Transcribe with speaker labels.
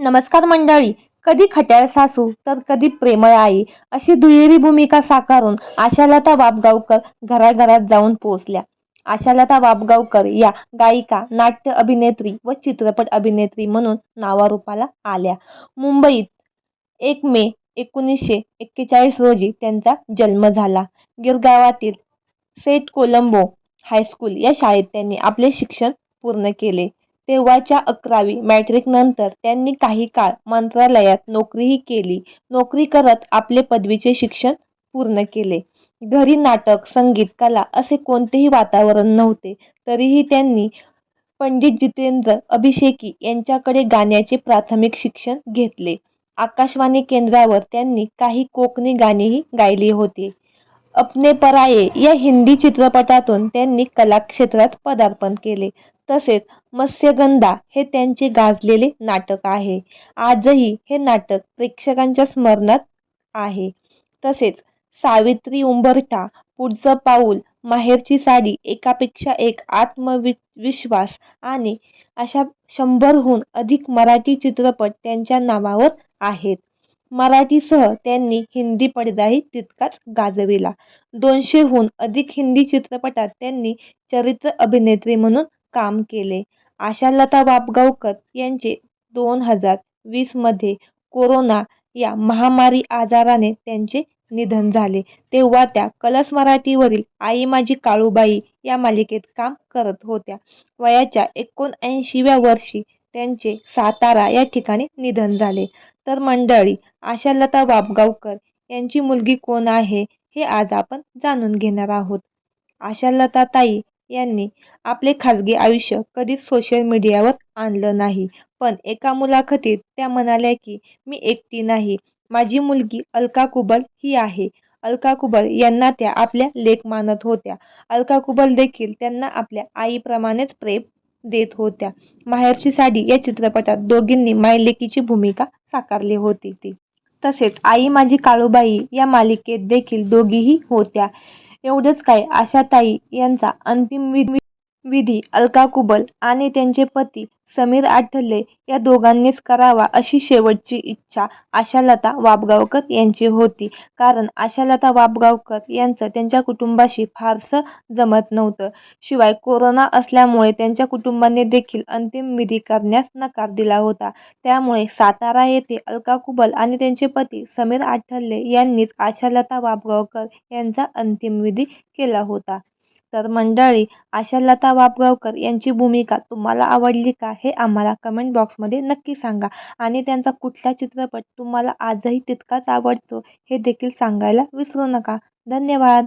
Speaker 1: नमस्कार मंडळी. कधी खट्याळ सासू तर कधी प्रेमळ आई अशी दुहेरी भूमिका साकारून आशालता वाबगावकर घराघरात जाऊन पोहोचल्या. आशालता वाबगावकर या गायिका नाट्य अभिनेत्री व चित्रपट अभिनेत्री म्हणून नावारूपाला आल्या. मुंबईत एक मे एकोणीसशे एक्केचाळीस रोजी त्यांचा जन्म झाला. गिरगावातील सेट कोलंबो हायस्कूल या शाळेत त्यांनी आपले शिक्षण पूर्ण केले. तेव्हाच्या अकरावी मॅट्रिकनंतर त्यांनी काही काळ मंत्रालयात नोकरीही केली. नोकरी करत आपले पदवीचे शिक्षण पूर्ण केले. घरी नाटक संगीत कला असे कोणतेही वातावरण नव्हते. तरीही त्यांनी पंडित जितेंद्र अभिषेकी यांच्याकडे गाण्याचे प्राथमिक शिक्षण घेतले. आकाशवाणी केंद्रावर त्यांनी काही कोकणी गाणीही गायली होती. अपने पराये या हिंदी चित्रपटातून त्यांनी कलाक्षेत्रात पदार्पण केले. तसेच मत्स्यगंधा हे त्यांचे गाजलेले नाटक आहे. आजही हे नाटक प्रेक्षकांच्या स्मरणात आहे. तसेच सावित्री उंबरठा पुढचं पाऊल माहेरची साडी एकापेक्षा एक आत्मवि विश्वास आणि अशा शंभरहून अधिक मराठी चित्रपट त्यांच्या नावावर आहेत. मराठीसह त्यांनी हिंदी पडदाही तितकाच गाजविला. दोनशेहून अधिक हिंदी चित्रपटात त्यांनी चरित्र अभिनेत्री म्हणून काम केले. आशालता वाबगावकर यांचे दोन हजार वीसमध्ये कोरोना या महामारी आजाराने त्यांचे निधन झाले. तेव्हा त्या कलस मराठीवरील आई माझी काळूबाई या मालिकेत काम करत होत्या. वयाच्या एकोणऐंशीव्या वर्षी त्यांचे सातारा या ठिकाणी निधन झाले. तर मंडळी आशालता वाबगावकर यांची मुलगी कोण आहे हे आज आपण जाणून घेणार आहोत. आशालता ताई यांनी आपले खाजगी आयुष्य कधीच सोशल मीडियावर आणलं नाही. पण एका मुलाखतीत त्या म्हणाल्या की मी एकटी नाही. माझी मुलगी अलका कुबल ही आहे. अलका कुबल यांना त्या आपल्या लेख मानत होत्या. अलका कुबल देखील त्यांना आपल्या आईप्रमाणेच प्रेम देत होत्या. माहेरची साडी या चित्रपटात दोघींनी मायलेकीची भूमिका साकारली होती ती. तसेच आई माझी काळूबाई या मालिकेत देखील दोघीही होत्या. एवढंच काय आशाताई यांचा अंतिम विधी अलका कुबल आणि त्यांचे पती समीर आठले या दोघांनीच करावा अशी शेवटची इच्छा आशालता वाबगावकर यांची होती. कारण आशालता वाबगावकर यांचं त्यांच्या कुटुंबाशी फारसं जमत नव्हतं. शिवाय कोरोना असल्यामुळे त्यांच्या कुटुंबाने देखील अंतिम विधी करण्यास नकार दिला होता. त्यामुळे सातारा येथे अलका कुबल आणि त्यांचे पती समीर आठल्ले यांनीच आशालता वाबगावकर यांचा अंतिम विधी केला होता. तर मंडळी आशालता वाबगावकर यांची भूमिका तुम्हाला आवडली का हे आम्हाला कमेंट बॉक्समध्ये नक्की सांगा. आणि त्यांचा कुठला चित्रपट तुम्हाला आजही तितकाच आवडतो हे देखील सांगायला विसरू नका. धन्यवाद.